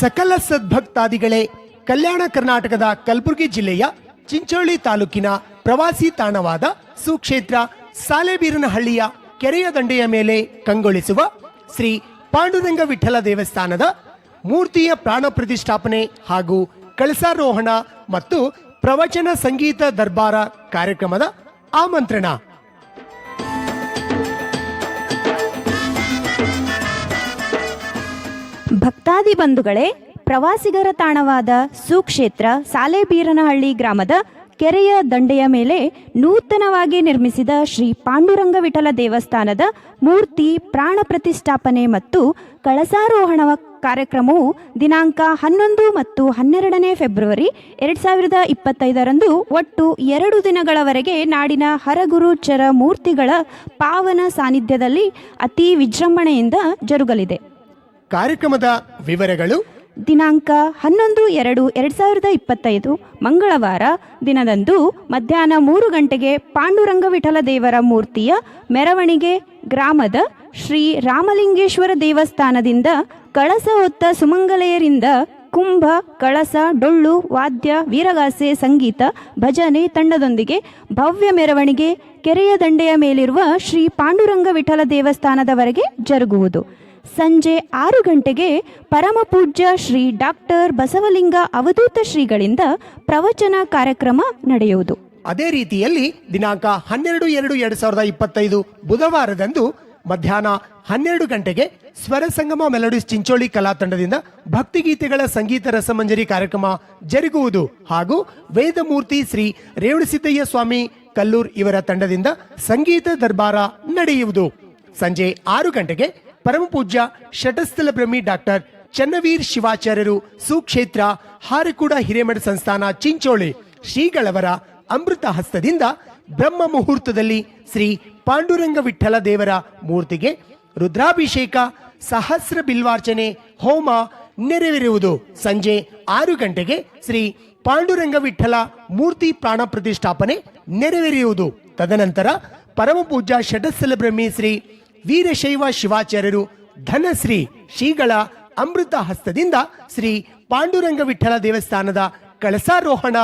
ಸಕಲ ಸದ್ಭಕ್ತಾದಿಗಳೇ, ಕಲ್ಯಾಣ ಕರ್ನಾಟಕದ ಕಲಬುರಗಿ ಜಿಲ್ಲೆಯ ಚಿಂಚೋಳಿ ತಾಲೂಕಿನ ಪ್ರವಾಸಿ ತಾಣವಾದ ಸುಕ್ಷೇತ್ರ ಸಾಲೆಬೀರನಹಳ್ಳಿಯ ಕೆರೆಯ ದಂಡೆಯ ಮೇಲೆ ಕಂಗೊಳಿಸುವ ಶ್ರೀ ಪಾಂಡುರಂಗ ವಿಠಲ ದೇವಸ್ಥಾನದ ಮೂರ್ತಿಯ ಪ್ರಾಣ ಪ್ರತಿಷ್ಠಾಪನೆ ಹಾಗೂ ಕಳಸಾರೋಹಣ ಮತ್ತು ಪ್ರವಚನ ಸಂಗೀತ ದರ್ಬಾರ ಕಾರ್ಯಕ್ರಮದ ಆಮಂತ್ರಣ. ಭಕ್ತಾದಿ ಬಂಧುಗಳೇ ಪ್ರವಾಸಿಗರ ತಾಣವಾದ ಸುಕ್ಷೇತ್ರ ಸಾಲೆಬೀರನಹಳ್ಳಿ ಗ್ರಾಮದ ಕೆರೆಯ ದಂಡೆಯ ಮೇಲೆ ನೂತನವಾಗಿ ನಿರ್ಮಿಸಿದ ಶ್ರೀ ಪಾಂಡುರಂಗ ವಿಠಲ ದೇವಸ್ಥಾನದ ಮೂರ್ತಿ ಪ್ರಾಣ ಪ್ರತಿಷ್ಠಾಪನೆ ಮತ್ತು ಕಳಸಾರೋಹಣ ಕಾರ್ಯಕ್ರಮವು ದಿನಾಂಕ ಹನ್ನೊಂದು ಮತ್ತು ಹನ್ನೆರಡನೇ ಫೆಬ್ರವರಿ ಎರಡು ಸಾವಿರದ ಇಪ್ಪತ್ತೈದರಂದು ಒಟ್ಟು ಎರಡು ದಿನಗಳವರೆಗೆ ನಾಡಿನ ಹರಗುರುಚರ ಮೂರ್ತಿಗಳ ಪಾವನ ಸಾನ್ನಿಧ್ಯದಲ್ಲಿ ಅತಿ ವಿಜೃಂಭಣೆಯಿಂದ ಜರುಗಲಿದೆ. ಕಾರ್ಯಕ್ರಮದ ವಿವರಗಳು ದಿನಾಂಕ ಹನ್ನೊಂದು, ಎರಡು ಎರಡು ಸಾವಿರದ ಇಪ್ಪತ್ತೈದು, ಮಂಗಳವಾರ, ದಿನದಂದು ಮಧ್ಯಾಹ್ನ ಮೂರು ಗಂಟೆಗೆ ಪಾಂಡುರಂಗ ವಿಠಲ ದೇವರ ಮೂರ್ತಿಯ ಮೆರವಣಿಗೆ ಗ್ರಾಮದ ಶ್ರೀ ರಾಮಲಿಂಗೇಶ್ವರ ದೇವಸ್ಥಾನದಿಂದ ಕಳಸ ಹೊತ್ತ ಸುಮಂಗಲೆಯರಿಂದ ಕುಂಭ, ಕಳಸ, ಡೊಳ್ಳು, ವಾದ್ಯ, ವೀರಗಾಸೆ, ಸಂಗೀತ, ಭಜನೆ ತಂಡದೊಂದಿಗೆ ಭವ್ಯ ಮೆರವಣಿಗೆ ಕೆರೆಯ ದಂಡೆಯ ಮೇಲಿರುವ ಶ್ರೀ ಪಾಂಡುರಂಗ ವಿಠಲ ದೇವಸ್ಥಾನದವರೆಗೆ ಜರುಗುವುದು. ಸಂಜೆ ಆರು ಗಂಟೆಗೆ ಪರಮಪೂಜ್ಯ ಶ್ರೀ ಡಾಕ್ಟರ್ ಬಸವಲಿಂಗ ಅವಧೂತ ಶ್ರೀಗಳಿಂದ ಪ್ರವಚನ ಕಾರ್ಯಕ್ರಮ ನಡೆಯುವುದು. ಅದೇ ರೀತಿಯಲ್ಲಿ ದಿನಾಂಕ ಹನ್ನೆರಡು ಎರಡು ಎರಡು ಸಾವಿರದ ಇಪ್ಪತ್ತೈದು ಬುಧವಾರದಂದು ಮಧ್ಯಾಹ್ನ ಹನ್ನೆರಡು ಗಂಟೆಗೆ ಸ್ವರ ಸಂಗಮ ಮೆಲೋಡಿಸ್ ಚಿಂಚೋಳಿ ಕಲಾ ತಂಡದಿಂದ ಭಕ್ತಿಗೀತೆಗಳ ಸಂಗೀತ ರಸಮಂಜರಿ ಕಾರ್ಯಕ್ರಮ ಜರುಗುವುದು ಹಾಗೂ ವೇದಮೂರ್ತಿ ಶ್ರೀ ರೇವಣಸಿದ್ದಯ್ಯ ಸ್ವಾಮಿ ಕಲ್ಲೂರ್ ಇವರ ತಂಡದಿಂದ ಸಂಗೀತ ದರ್ಬಾರ ನಡೆಯುವುದು. ಸಂಜೆ ಆರು ಗಂಟೆಗೆ ಪರಮಪೂಜ್ಯ ಷಟಸ್ಥಲ ಬ್ರಹ್ಮಿ ಡಾಕ್ಟರ್ ಚನ್ನವೀರ್ ಶಿವಾಚಾರ್ಯರು ಸುಕ್ಷೇತ್ರ ಹಾರಕೂಡ ಹಿರೇಮಠ ಸಂಸ್ಥಾನ ಚಿಂಚೋಳಿ ಶ್ರೀಗಳವರ ಅಮೃತ ಹಸ್ತದಿಂದ ಬ್ರಹ್ಮ ಮುಹೂರ್ತದಲ್ಲಿ ಶ್ರೀ ಪಾಂಡುರಂಗ ವಿಠಲ ದೇವರ ಮೂರ್ತಿಗೆ ರುದ್ರಾಭಿಷೇಕ, ಸಹಸ್ರ ಬಿಲ್ವಾರ್ಚನೆ, ಹೋಮ ನೆರವೇರುವುದು. ಸಂಜೆ ಆರು ಗಂಟೆಗೆ ಶ್ರೀ ಪಾಂಡುರಂಗ ವಿಠಲ ಮೂರ್ತಿ ಪ್ರಾಣ ಪ್ರತಿಷ್ಠಾಪನೆ ನೆರವೇರಿಯುವುದು. ತದನಂತರ ಪರಮಪೂಜ್ಯ ಷಟಸ್ಥಲ ಬ್ರಹ್ಮಿ ಶ್ರೀ ವೀರಶೈವ ಶಿವಾಚಾರ್ಯರು ಧನಶ್ರೀ ಶ್ರೀಗಳ ಅಮೃತ ಹಸ್ತದಿಂದ ಶ್ರೀ ಪಾಂಡುರಂಗ ವಿಠಲ ದೇವಸ್ಥಾನದ ಕಳಸಾರೋಹಣ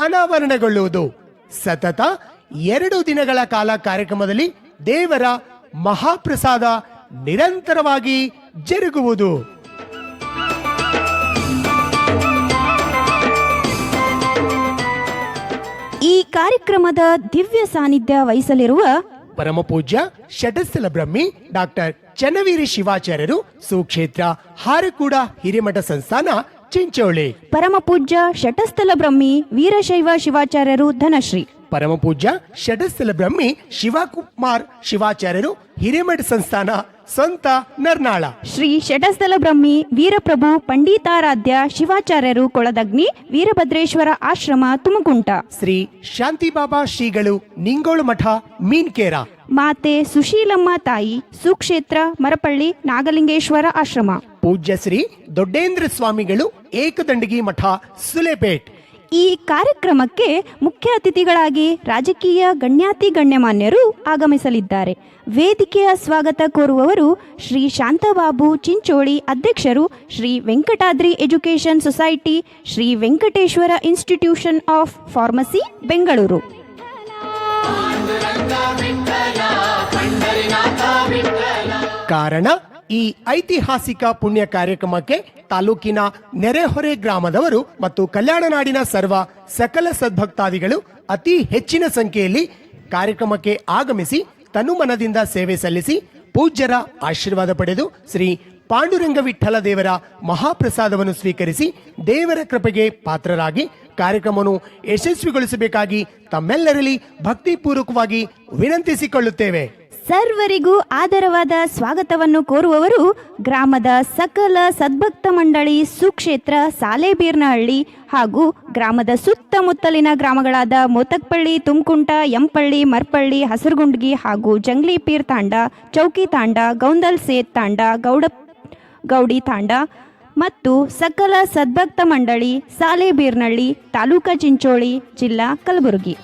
ಅನಾವರಣಗೊಳ್ಳುವುದು. ಸತತ ಎರಡು ದಿನಗಳ ಕಾಲ ಕಾರ್ಯಕ್ರಮದಲ್ಲಿ ದೇವರ ಮಹಾಪ್ರಸಾದ ನಿರಂತರವಾಗಿ ಜರುಗುವುದು. ಈ ಕಾರ್ಯಕ್ರಮದ ದಿವ್ಯ ಸಾನ್ನಿಧ್ಯ ವಹಿಸಲಿರುವ ಪರಮಪೂಜ್ಯ ಷಟಸ್ಥಲ ಬ್ರಹ್ಮಿ ಡಾಕ್ಟರ್ ಚನ್ನವೀರಿ ಶಿವಾಚಾರ್ಯರು ಸುಕ್ಷೇತ್ರ ಹಾರಕೂಡ ಹಿರಿಮಠ ಸಂಸ್ಥಾನ ಚಿಂಚೋಳಿ. ಪರಮಪೂಜ್ಯ ಷಟಸ್ಥಲ ಬ್ರಹ್ಮಿ ವೀರಶೈವ ಶಿವಾಚಾರ್ಯರು ಧನಶ್ರೀ. ಪರಮಪೂಜ್ಯ ಷಟಸ್ಥಲ ಬ್ರಹ್ಮಿ ಶಿವಕುಮಾರ್ ಶಿವಾಚಾರ್ಯರು ಹಿರೇಮಠ ಸಂಸ್ಥಾನ ಸ್ವಂತ ನರ್ನಾಳ. ಶ್ರೀ ಷಟಸ್ಥಲ ಬ್ರಹ್ಮಿ ವೀರಪ್ರಭು ಪಂಡಿತಾರಾಧ್ಯ ಶಿವಾಚಾರ್ಯರು ಕೊಳದಗ್ನಿ ವೀರಭದ್ರೇಶ್ವರ ಆಶ್ರಮ ತುಮಕುಂಟ. ಶ್ರೀ ಶಾಂತಿಬಾಬಾ ಶ್ರೀಗಳು ನಿಂಗೋಳು ಮಠ ಮೀನ್ಕೇರ. ಮಾತೆ ಸುಶೀಲಮ್ಮ ತಾಯಿ ಸುಕ್ಷೇತ್ರ ಮರಪಳ್ಳಿ ನಾಗಲಿಂಗೇಶ್ವರ ಆಶ್ರಮ. ಪೂಜ್ಯ ಶ್ರೀ ದೊಡ್ಡೇಂದ್ರ ಸ್ವಾಮಿಗಳು ಏಕದಂಡಗಿ ಮಠ ಸುಲೆಪೇಟ್. ಈ ಕಾರ್ಯಕ್ರಮಕ್ಕೆ ಮುಖ್ಯ ಅತಿಥಿಗಳಾಗಿ ರಾಜಕೀಯ ಗಣ್ಯಾತಿ ಗಣ್ಯಮಾನ್ಯರು ಆಗಮಿಸಲಿದ್ದಾರೆ. ವೇದಿಕೆಯ ಸ್ವಾಗತ ಕೋರುವವರು ಶ್ರೀ ಶಾಂತಬಾಬು ಚಿಂಚೋಳಿ ಅಧ್ಯಕ್ಷರು Shri Venkatadri education society, Shri Venkateshwara institution of pharmacy, Bengaluru. ಕಾರಣ ಈ ಐತಿಹಾಸಿಕ ಪುಣ್ಯ ಕಾರ್ಯಕ್ರಮಕ್ಕೆ ತಾಲೂಕಿನ ನೆರೆಹೊರೆ ಗ್ರಾಮದವರು ಮತ್ತು ಕಲ್ಯಾಣ ನಾಡಿನ ಸರ್ವ ಸಕಲ ಸದ್ಭಕ್ತಾದಿಗಳು ಅತಿ ಹೆಚ್ಚಿನ ಸಂಖ್ಯೆಯಲ್ಲಿ ಕಾರ್ಯಕ್ರಮಕ್ಕೆ ಆಗಮಿಸಿ ತನುಮನದಿಂದ ಸೇವೆ ಸಲ್ಲಿಸಿ ಪೂಜ್ಯರ ಆಶೀರ್ವಾದ ಪಡೆದು ಶ್ರೀ ಪಾಂಡುರಂಗ ವಿಠಲ ದೇವರ ಮಹಾಪ್ರಸಾದವನ್ನು ಸ್ವೀಕರಿಸಿ ದೇವರ ಕೃಪೆಗೆ ಪಾತ್ರರಾಗಿ ಕಾರ್ಯಕ್ರಮವನ್ನು ಯಶಸ್ವಿಗೊಳಿಸಬೇಕಾಗಿ ತಮ್ಮೆಲ್ಲರಲ್ಲಿ ಭಕ್ತಿಪೂರ್ವಕವಾಗಿ ವಿನಂತಿಸಿಕೊಳ್ಳುತ್ತೇವೆ. ಸರ್ವರಿಗೂ ಆದರವಾದ ಸ್ವಾಗತವನ್ನು ಕೋರುವವರು ಗ್ರಾಮದ ಸಕಲ ಸದ್ಭಕ್ತ ಮಂಡಳಿ ಸುಕ್ಷೇತ್ರ ಸಾಲೇಬೀರ್ನಹಳ್ಳಿ ಹಾಗೂ ಗ್ರಾಮದ ಸುತ್ತಮುತ್ತಲಿನ ಗ್ರಾಮಗಳಾದ ಮೋತಕ್ಪಳ್ಳಿ, ತುಮಕುಂಟ ಎಂಪಳ್ಳಿ ಮರ್ಪಳ್ಳಿ, ಹಸರುಗುಂಡ್ಗಿ ಹಾಗೂ ಜಂಗ್ಲಿಪೀರ್ ತಾಂಡ, ಚೌಕಿ ತಾಂಡ, ಗೌಂದಲ್ ಸೇತ್ ತಾಂಡ, ಗೌಡ ಗೌಡಿ ತಾಂಡ ಮತ್ತು ಸಕಲ ಸದ್ಭಕ್ತ ಮಂಡಳಿ ಸಾಲೇಬೀರ್ನಹಳ್ಳಿ ತಾಲೂಕಾ ಚಿಂಚೋಳಿ ಜಿಲ್ಲಾ ಕಲಬುರಗಿ.